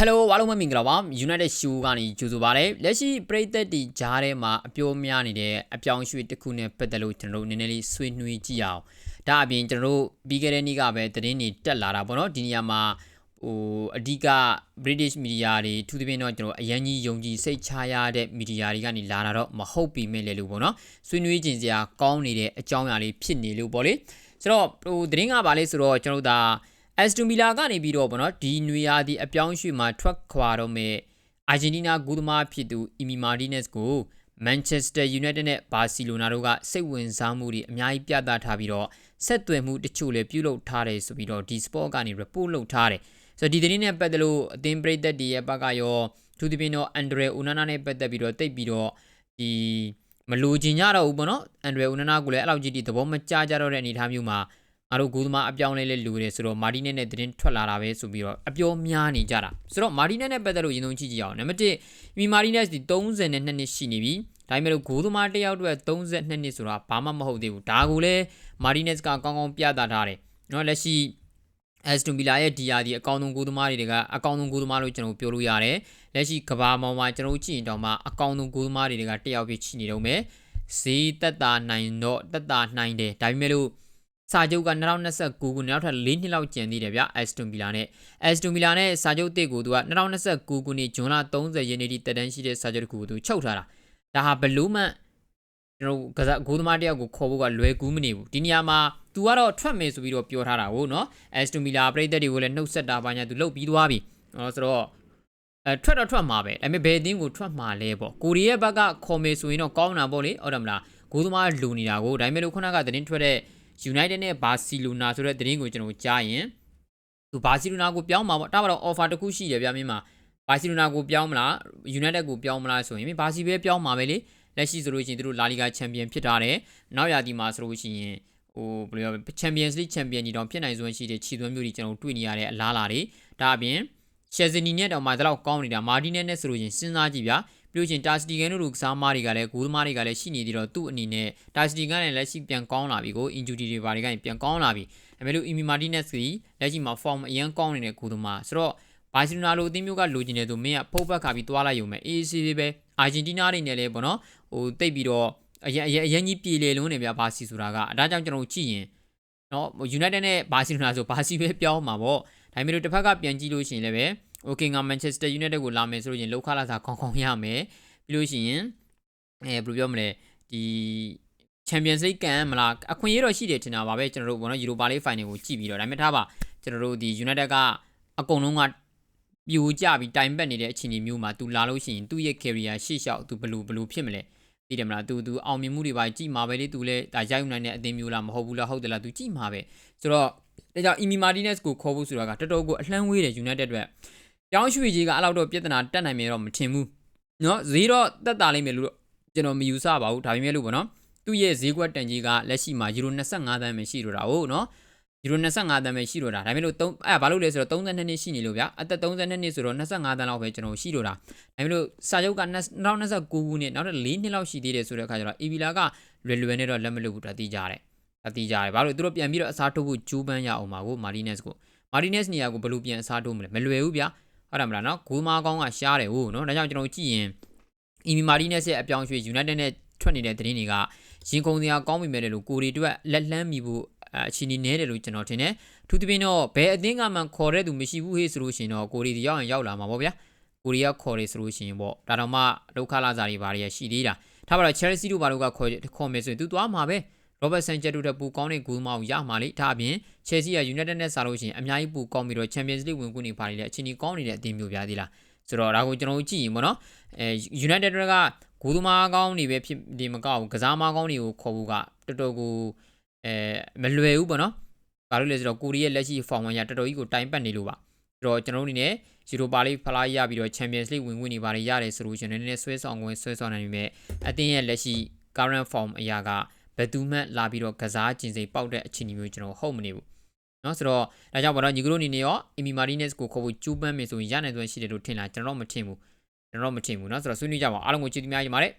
Hello အားလုံးပဲမင်္ဂလာပါ United Show ကနေကြိုဆိုပါရစေလက်ရှိပရိသတ်တီကြားထဲမှာအပြောများနေတဲ့အပြောင်းအရွှေ့တစ်ခုနဲ့ပတ်သက်လို့ကျွန်တော်တို့နည်းနည်းလေးဆွေးနွေးကြည့်အောင်ဒါအပြင်ကျွန်တော်တို့ပြီးခဲ့တဲ့နေ့ကပဲသတင်းတွေတက်လာတာပေါ့နော်ဒီနေရာမှာဟိုအဓိက British media တွေသူသဖြင့်တော့ကျွန်တော်အရန်ကြီးယုံကြည်စိတ်ချရတဲ့ media တွေကနေလာတာတော့မဟုတ်ပြီမဲ့လေလို့ပေါ့နော်ဆွေးနွေးကြင်စရာကောင်းနေတဲ့အကြောင်းအရာလေးဖြစ်နေလို့ပေါ့လေဆိုတော့ဟိုသတင်းကပါလေဆိုတော့ကျွန်တော်တို့ဒါ အက်စတိုမီလာကနေပြီးတော့ဗောနော်ဒီနွေရာသီအပြောင်းရွှေ့မှာထွက်ခွာတော့မဲ့အာဂျင်တီးနားဂူသမားဖြစ်သူအီမီမာဒီနက်စ်ကိုမန်ချက်စတာယူနိုက်တက်နဲ့ဘာစီလိုနာတို့ကစိတ်ဝင်စားမှုတွေအများကြီးပြသထားပြီးတော့ဆက်သွယ်မှုတချို့လည်းပြုလုပ်ထားတယ်ဆိုပြီးတော့ဒီ sport ကနေ report လုပ်ထားတယ်ဆိုတော့ဒီသတင်းနဲ့ပတ်သက်လို့အသင်းပရိသတ်တွေရဲ့ဘက်ကရောသူဒီပင်တော့အန်ဒရဲဦးနာနာနဲ့ပတ်သက်ပြီးတော့တိတ်ပြီးတော့ဒီမလိုချင်ကြတော့ဘူးပေါ့နော်အန်ဒရဲဦးနာနာကလည်းအဲ့လောက်ကြီးဒီသဘောမကျကြတော့တဲ့အနေအထားမျိုးမှာ အားတို့ဂိုးသမားအပြောင်းလဲလဲလူနေဆိုတော့မာတီနက်နဲ့သတင်းထွက်လာတာပဲဆိုပြီးတော့အပြောများနေကြတာဆိုတော့မာတီနက်နဲ့ပတ်သက်လို့ရင်းနှုံးကြည့်ကြအောင်နံပါတ်1မီမာတီနက်ဒီ32နှစ်ရှိနေပြီဒါပေမဲ့လို့ဂိုးသမားတယောက်အတွက်32နှစ်ဆိုတာဘာမှမဟုတ်သေးဘူးဒါကိုလည်းမာတီနက်ကကောင်းကောင်းပြသထားတယ်နော်လက်ရှိ Aston Villa ရဲ့ DR ဒီအကောင်ဆုံးဂိုးသမားတွေကအကောင်ဆုံးဂိုးသမားလို့ကျွန်တော်ပြောလို့ရတယ်လက်ရှိကဘာမောင်မှာကျွန်တော်ကြည့်ရင်တော့မှအကောင်ဆုံးဂိုးသမားတွေကတယောက်ဖြစ်ရှိနေတော့မယ်ဈေးတက်တာနိုင်တော့တက်တာနိုင်တယ်ဒါပေမဲ့လို့ စာချုပ်က2029ခုနောက်ထပ်၄နှစ်လောက်ကျန်သေးတယ်ဗျအက်စတွန်ဗီလာနဲ့အက်စတွန်ဗီလာနဲ့စာချုပ်တစ်ကိုသူက2029ခုနှစ်ဇွန်လ30ရက်နေ့ထိတက်တန်းရှိတဲ့စာချုပ်တစ်ခုကိုသူချုပ်ထားတာဒါဟာဘလို့မှကျွန်တော်ကစားဂိုးသမားတယောက်ကိုခေါ်ဖို့ကလွယ်ကူးမနေဘူးဒီနေရာမှာသူကတော့ထွက်မယ်ဆိုပြီးတော့ပြောထားတာကိုနော်အက်စတွန်ဗီလာပရိသတ်တွေကိုလည်းနှုတ်ဆက်တာပါညာသူလုပ်ပြီးသွားပြီနော်ဆိုတော့အဲထွက်တော့ထွက်မှာပဲဒါပေမဲ့ဘယ်အသင်းကိုထွက်မှာလဲပေါ့ကိုရီးယားဘက်ကခေါ်မယ်ဆိုရင်တော့ကောင်းတာပေါ့လေဟုတ်တယ်မလားဂိုးသမားလူနေတာကိုဒါပေမဲ့လို့ခုနကသတင်းထွက်တဲ့ United နဲ့ Barcelona ဆိုတဲ့သတင်းကိုကျွန်တော်ကြားရင်သူ Barcelona ကိုပြောင်းမှာပေါ့တာပါတော့ offer တစ်ခုရှိတယ်ဗျာမင်းမှာ Barcelona ကိုပြောင်းမလား United ကိုပြောင်းမလားဆိုရင်မင်း Barca ပဲပြောင်းမှာပဲလေလက်ရှိဆိုလို့ရှိရင်သူတို့ La Liga Champion ဖြစ်ထားတယ်နောက်ရာသီမှာဆိုလို့ရှိရင်ဟိုဘယ်လိုပြော Champions League Champion ကြီးတောင်ဖြစ်နိုင်စွမ်းရှိတဲ့ခြေသွမ်းမျိုးတွေကျွန်တော်တွေ့နေရတဲ့အလားအလာတွေဒါအပြင် Chelsea နဲ့တောင်မှဒီလောက်ကောင်းနေတာ Martinez နဲ့ဆိုလို့ရှိရင်စဉ်းစားကြည့်ဗျာ ပြီးလို့ချင်းတာစတီကန်တို့လူကစားမားတွေကလည်းဂိုးသမားတွေကလည်းရှိနေသေးတော့သူ့အနေနဲ့တာစတီကန်နဲ့လက်ရှိပြန်ကောင်းလာပြီကိုအင်ဂျူတီတွေဘာတွေကနေပြန်ကောင်းလာပြီအဲမဲ့လို့အီမီမာတီနက်စ်ကလက်ရှိမှာ form အရန်ကောင်းနေတဲ့ဂိုးသမားဆိုတော့ဘာစီလိုနာလိုအသင်းမျိုးကလိုချင်တယ်ဆိုမင်းကဖုတ်ဘက်ခါပြီးသွားလိုက်ရုံပဲ AAC လေးပဲအာဂျင်တီးနားတွေနဲ့လည်းပေါ့နော်ဟိုတိတ်ပြီးတော့အရင်အရင်အရင်ကြီးပြေလေလုံးနေဗျာဘာစီဆိုတာကအဲဒါကြောင့်ကျွန်တော်ကြည့်ရင်နော် United နဲ့ဘာစီလိုနာဆိုဘာစီပဲပြောင်းမှာပေါ့ဒါပေမဲ့လို့တစ်ဖက်ကပြန်ကြည့်လို့ရှိရင်လည်း ပဲ Okay ငါ Manchester United ကိုလာမယ်ဆိုလို့ရင်လောက်ခလာစာခေါင်းခေါင်းရမယ်ပြီးလို့ရှိရင်အဲဘယ်လိုပြောမလဲဒီ Champions League ကန်မလားအခွင့်အရေးတော့ရှိတယ်ထင်တာပါပဲကျွန်တော်တို့ဘောနော် Europa League Final ကိုကြည့်ပြီးတော့ဒါပေမဲ့ထားပါကျွန်တော်တို့ဒီ United ကအကုန်လုံးကပြိုကျပြီးတိုင်ပတ်နေတဲ့အခြေအနေမျိုးမှာ तू လာလို့ရှိရင်သူ့ရဲ့ career ရှေ့လျှောက် तू ဘယ်လိုဘယ်လိုဖြစ်မလဲသိတယ်မလား तू तू အောင်မြင်မှုတွေပါကြည့်မှာပဲလေ तू လည်းဒါရိုက်နိုင်တဲ့အသင်းမျိုးလားမဟုတ်ဘူးလားဟုတ်တယ်လား तू ကြည့်မှာပဲဆိုတော့ဒါကြောင့် Emi Martinez ကိုခေါ်ဖို့ဆိုတာကတော်တော်ကိုအလှမ်းဝေးတယ် United အတွက် ပြောင်းရွှေ့ကြီးကအဲ့လောက်တော့ပြဿနာတက်နိုင်မယ်တော့မထင်ဘူးเนาะဈေးတော့တက်တာလိမ့်မယ်လို့ကျွန်တော်မယူဆပါဘူးဒါပေမဲ့လို့ပေါ့နော်သူ့ရဲ့ဈေးကွက်တန်ကြီးကလက်ရှိမှာယူရို25သန်းပဲရှိတော့တာဟုတ်เนาะယူရို25သန်းပဲရှိတော့တာဒါပေမဲ့လို့3အဲ့ဘာလို့လဲဆိုတော့32နှစ်ရှိနေလို့ဗျအသက်32နှစ်ဆိုတော့25သန်းလောက်ပဲကျွန်တော်ရှိတော့တာဒါပေမဲ့လို့စာချုပ်က2029ခုနှစ်နောက်ထပ်4နှစ်လောက်ရှိသေးတယ်ဆိုတဲ့အခါကျတော့ EV လာကလွယ်လွယ်နဲ့တော့လက်မလွတ်ဘူးတတိကြတယ်တတိကြတယ်ဘာလို့သူတို့ပြန်ပြီးတော့အစားထိုးဖို့ဂျူးပန်းရအောင်ပါကိုမာတီနက်စ်ကိုမာတီနက်စ်နေရာကိုဘယ်လိုပြန်အစားထိုးမလဲမလွယ်ဘူးဗျ ဟုတ်တယ်မလားနော်ဂိုးမားကောင်းကရှားတယ်ဟုတ်နော်ဒါကြောင့်ကျွန်တော်ကြည့်ရင်အီမီမာတီနက်စ်ရဲ့အပြောင်းရွှေ့ United နဲ့ထွက်နေတဲ့သတင်းတွေကရင်ကုန်စရာကောင်းပြီမဲ့လို့ကိုရီတို့လက်လန်းမိဖို့အချင်းနေနေတယ်လို့ကျွန်တော်ထင်တယ်ထူးသဖြင့်တော့ဘယ်အသင်းကမှခေါ်တဲ့သူမရှိဘူးဟေးဆိုလို့ရှိရင်တော့ကိုရီဒီရောက်ရင်ရောက်လာမှာပေါ့ဗျာကိုရီးယားခေါ်တယ်ဆိုလို့ရှိရင်ပေါ့ဒါတော့မှဒုက္ခလာစားတွေဘာတွေရှိသေးတာထားပါတော့ Chelsea တို့ဘာလို့ကခေါ်ခေါ်မယ်ဆိုရင်သူသွားမှာပဲ Robert Sanchez တို့တက်ပူကောင်းတဲ့ဂိုးမောင်ရမှာလေဒါအပြင် Chelsea က United နဲ့စားလို့ရှိရင်အများကြီးပူကောင်းပြီးတော့ Champions League ဝင်ခွင့်နေပါလေအချင်းကြီးကောင်းနေတဲ့အသင်းမျိုးပြသေးလားဆိုတော့ဒါကိုကျွန်တော်တို့ကြည့်ရင်ပေါ့နော်အဲ United ကဂိုးသမားကောင်းနေပဲဖြစ်ဒီမကောက်ကစားမကောင်းတွေကိုခေါ်ဖို့ကတော်တော်ကိုအဲမလွယ်ဘူးပေါ့နော်ဘာလို့လဲဆိုတော့ကိုရီးယားလက်ရှိ form 1ရတော်တော်ကြီးကိုတိုင်ပတ်နေလို့ပါဆိုတော့ကျွန်တော်တို့အနေနဲ့ Europa League ဖလားရပြီးတော့ Champions League ဝင်ဝင်နေပါတယ်ရတယ်ဆိုလို့ရှင်နည်းနည်းဆွဲဆောင်ဝင်ဆွဲဆောင်နိုင်ပေမဲ့အသင်းရဲ့လက်ရှိ current form အရာက ဘယ်သူမှလာပြီးတော့ကစားကျင်စိပေါက်တဲ့အခြေအနေမျိုးကျွန်တော်ဟုတ်မနေဘူးเนาะဆိုတော့ဒါကြောင့်ဘာလို့ညီကတို့အနေနဲ့ရော Emi Martinez ကိုခေါ်ဖို့ကျူးပန်းမယ်ဆိုရင်ရနိုင်စွမ်းရှိတယ်လို့ထင်လားကျွန်တော်တော့မထင်ဘူးကျွန်တော်တော့မထင်ဘူးเนาะဆိုတော့ဆွေးနွေးကြပါအောင်အားလုံးကိုကျေးဇူးများကြီးပါတယ်